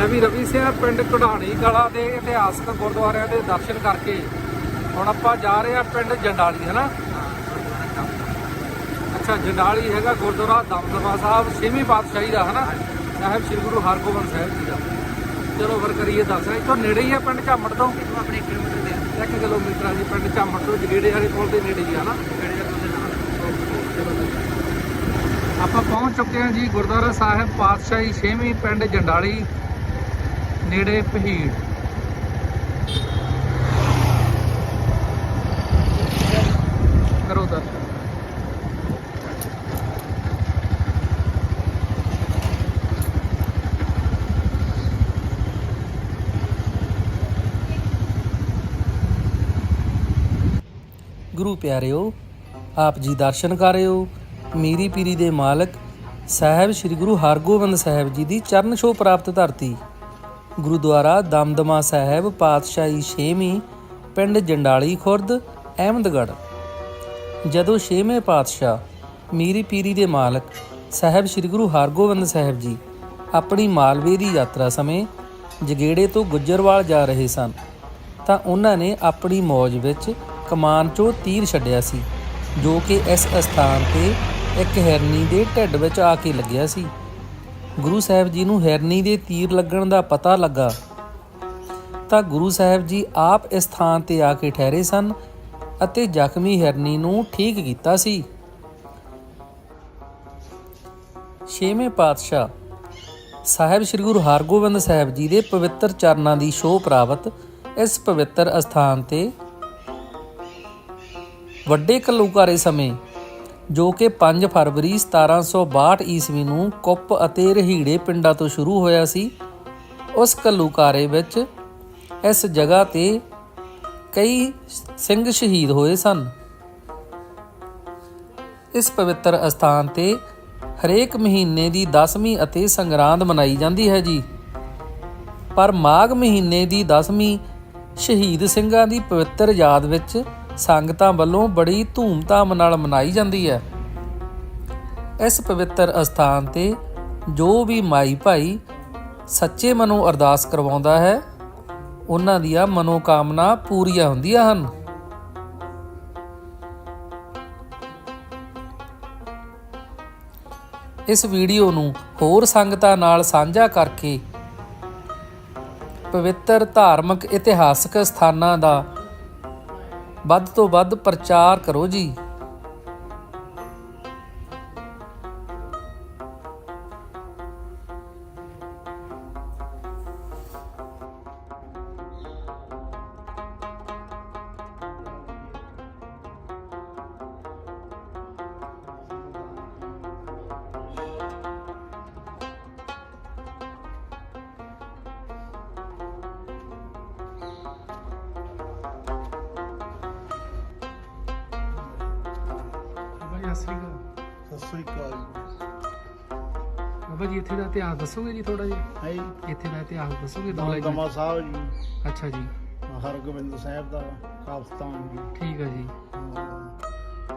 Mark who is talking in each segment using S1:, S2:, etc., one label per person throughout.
S1: ਮੈਂ ਵੀ ਰਵੀ ਸਿੰਘ ਪਿੰਡ ਕਢਾਣੀ ਕਲਾ ਦੇ ਇਤਿਹਾਸਕ ਗੁਰਦੁਆਰਿਆਂ ਦੇ ਦਰਸ਼ਨ ਕਰਕੇ ਹੁਣ ਆਪਾਂ ਜਾ ਰਹੇ ਆ ਪਿੰਡ ਜੰਡਾਲੀ ਹੈ ਨਾ? ਅੱਛਾ ਜੰਡਾਲੀ ਹੈਗਾ ਗੁਰਦੁਆਰਾ ਦਮਦਮਾ ਸਾਹਿਬ ਛੇਵੀਂ ਪਾਤਸ਼ਾਹੀ ਦਾ ਹੈ ਨਾ? ਸਾਹਿਬ ਸ੍ਰੀ ਗੁਰੂ ਹਰਗੋਬਿੰਦ ਸਾਹਿਬ ਜੀ ਦਾ। ਚਲੋ ਫਿਰ ਕਰੀਏ ਦਰਸ਼ਨ। ਇੱਥੋਂ ਨੇੜੇ ਹੀ ਆ ਪਿੰਡ ਝਾਮੜ ਤੋਂ?
S2: ਆਪਣੇ ਕਿਲੋਮੀਟਰ ਦੇ
S1: 1 ਕਿਲੋਮੀਟਰ ਆ ਜੀ ਪਿੰਡ ਝਾਮੜ ਤੋਂ ਜਗੇੜੇ ਵਾਲੇ ਪੁਲ ਦੇ ਨੇੜੇ ਹੀ ਆ ਨਾ? ਆਪਾਂ ਪਹੁੰਚ ਚੁੱਕੇ ਹਾਂ ਜੀ ਗੁਰਦੁਆਰਾ ਸਾਹਿਬ ਪਾਤਸ਼ਾਹੀ ਛੇਵੀਂ ਪਿੰਡ ਜੰਡਾਲੀ। ਨੇੜੇ ਪਹੀੜ ਕਰੋ ਦਰਸ਼ਨ।
S3: ਗੁਰੂ ਪਿਆਰਿਓ, ਆਪ ਜੀ ਦਰਸ਼ਨ ਕਰ ਰਹੇ ਹੋ। ਮੀਰੀ ਪੀਰੀ ਦੇ ਮਾਲਕ ਸਾਹਿਬ ਸ੍ਰੀ ਗੁਰੂ ਹਰਗੋਬਿੰਦ ਸਾਹਿਬ ਜੀ ਦੀ ਚਰਨ ਛੋਹ ਪ੍ਰਾਪਤ ਧਰਤੀ। ਗੁਰਦੁਆਰਾ ਦਮਦਮਾ ਸਾਹਿਬ, ਪਾਤਸ਼ਾਹੀ 6ਵੀਂ ਪਿੰਡ ਜੰਡਾਲੀ ਖੁਰਦ, ਅਹਿਮਦਗੜ੍ਹ। ਜਦੋਂ 6ਵੇਂ ਪਾਤਸ਼ਾਹ ਮੀਰੀ ਪੀਰੀ ਦੇ ਮਾਲਕ ਸਾਹਿਬ ਸ੍ਰੀ ਗੁਰੂ ਹਰਗੋਬਿੰਦ ਸਾਹਿਬ ਜੀ ਆਪਣੀ ਮਾਲਵੇ ਦੀ ਯਾਤਰਾ ਸਮੇਂ ਜਗੇੜੇ ਤੋਂ ਗੁੱਜਰਵਾਲ ਜਾ ਰਹੇ ਸਨ, ਤਾਂ ਉਹਨਾਂ ਨੇ ਆਪਣੀ ਮੌਜ ਵਿੱਚ ਕਮਾਨ 'ਚੋਂ ਤੀਰ ਛੱਡਿਆ ਸੀ, ਜੋ ਕਿ ਇਸ ਅਸਥਾਨ ਤੇ ਇੱਕ ਹਿਰਨੀ ਦੇ ਢਿੱਡ ਵਿੱਚ ਆ ਕੇ ਲੱਗਿਆ ਸੀ। ਗੁਰੂ ਸਾਹਿਬ ਜੀ ਨੂੰ ਹਿਰਨੀ ਦੇ ਤੀਰ ਲੱਗਣ ਦਾ ਪਤਾ ਲੱਗਾ, ਤਾਂ ਗੁਰੂ ਸਾਹਿਬ ਜੀ ਆਪ ਇਸ ਥਾਂ ਤੇ ਆ ਕੇ ਠਹਿਰੇ ਸਨ ਅਤੇ ਜ਼ਖਮੀ ਹਿਰਨੀ ਨੂੰ ਠੀਕ ਕੀਤਾ ਸੀ। ਛੇਵੇਂ ਪਾਤਸ਼ਾਹ ਸਾਹਿਬ ਸ੍ਰੀ ਗੁਰੂ ਹਰਗੋਬਿੰਦ ਸਾਹਿਬ ਜੀ ਦੇ ਪਵਿੱਤਰ ਚਰਨਾਂ ਦੀ ਸ਼ੋਅ ਪ੍ਰਾਪਤ ਇਸ ਪਵਿੱਤਰ ਅਸਥਾਨ ਤੇ ਵੱਡੇ ਕਲੂਕਾਰੇ ਸਮੇਂ ਜੋ ਕਿ 5 ਫਰਵਰੀ 1762 ਈਸਵੀ ਨੂੰ ਕੁੱਪ ਅਤੇ ਰਹੀੜੇ ਪਿੰਡਾਂ ਤੋਂ ਸ਼ੁਰੂ ਹੋਇਆ ਸੀ। ਉਸ ਕਲੂਕਾਰੇ ਵਿੱਚ ਇਸ ਜਗ੍ਹਾ ਤੇ ਕਈ ਸਿੰਘ ਸ਼ਹੀਦ ਹੋਏ ਸਨ। ਇਸ ਪਵਿੱਤਰ ਅਸਥਾਨ ਤੇ ਹਰੇਕ ਮਹੀਨੇ ਦੀ 10ਵੀਂ ਅਤੇ ਸੰਗਰਾਂਦ ਮਨਾਈ ਜਾਂਦੀ ਹੈ ਜੀ। ਪਰ ਮਾਘ ਮਹੀਨੇ ਦੀ 10ਵੀਂ ਸ਼ਹੀਦ ਸਿੰਘਾਂ ਦੀ ਪਵਿੱਤਰ ਯਾਦ ਵਿੱਚ ਸੰਗਤਾਂ ਵੱਲੋਂ ਬੜੀ ਧੂਮ-ਧਾਮ ਨਾਲ ਮਨਾਈ ਜਾਂਦੀ ਹੈ। ਇਸ ਪਵਿੱਤਰ ਅਸਥਾਨ ਤੇ ਜੋ ਵੀ ਮਾਈ ਭਾਈ ਸੱਚੇ ਮਨੋਂ ਅਰਦਾਸ ਕਰਵਾਉਂਦਾ ਹੈ, ਉਹਨਾਂ ਦੀਆਂ ਮਨੋਕਾਮਨਾ ਪੂਰੀਆਂ ਹੁੰਦੀਆਂ ਹਨ। ਇਸ ਵੀਡੀਓ ਨੂੰ ਹੋਰ ਸੰਗਤਾਂ ਨਾਲ ਸਾਂਝਾ ਕਰਕੇ ਪਵਿੱਤਰ ਧਾਰਮਿਕ ਇਤਿਹਾਸਕ ਸਥਾਨਾਂ ਦਾ ਵੱਧ ਤੋਂ ਵੱਧ ਪ੍ਰਚਾਰ ਕਰੋ ਜੀ।
S1: ਸਤਿ ਸ਼੍ਰੀ ਅਕਾਲ।
S4: ਸਤਿ ਸ੍ਰੀ ਅਕਾਲ
S1: ਬਾਬਾ ਜੀ ਇੱਥੇ ਦਾ ਇਤਿਹਾਸ ਦੱਸੋਗੇ ਜੀ ਥੋੜਾ ਜਿਹਾ?
S4: ਹੈ
S1: ਇੱਥੇ ਦਾ ਇਤਿਹਾਸ ਦੱਸੋਗੇ ਦੋ ਲਾਈਨਾਂ
S4: ਦਮਾ ਸਾਹਿਬ ਜੀ।
S1: ਅੱਛਾ ਜੀ।
S4: ਹਰਗੋਬਿੰਦ ਸਾਹਿਬ ਦਾ ਕਾਫਸਤਾਨ ਜੀ।
S1: ਠੀਕ ਹੈ ਜੀ।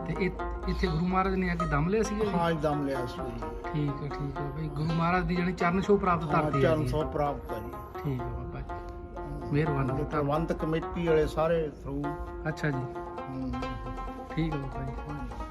S1: ਤੇ ਇੱਥੇ ਗੁਰੂ ਮਹਾਰਾਜ ਨੇ ਆ ਕੇ ਦਮ ਲਿਆ ਸੀਗਾ ਜੀ?
S4: ਹਾਂ ਦਮ ਲਿਆ ਸੀ ਜੀ।
S1: ਠੀਕ ਹੈ ਠੀਕ ਹੈ ਬਈ ਗੁਰੂ ਮਹਾਰਾਜ ਦੀ ਜਾਨੀ ਚਰਨ ਛੋਹ ਪ੍ਰਾਪਤ ਧਰਤੀ ਹੈ
S4: ਚਰਨ
S1: ਜੀ।
S4: ਸੋ ਪ੍ਰਾਪਤ ਹੈ ਜੀ।
S1: ਠੀਕ ਹੈ ਬਾਬਾ ਜੀ। ਮਿਹਰਬਾਨੀ
S4: ਤੇ
S1: ਧੰਨਵਾਦ
S4: ਪ੍ਰਬੰਧਕ ਕਮੇਟੀ ਵਾਲੇ ਸਾਰੇ ਥਰੂ
S1: ਅੱਛਾ ਜੀ। ਠੀਕ ਹੈ ਬਾਬਾ ਜੀ।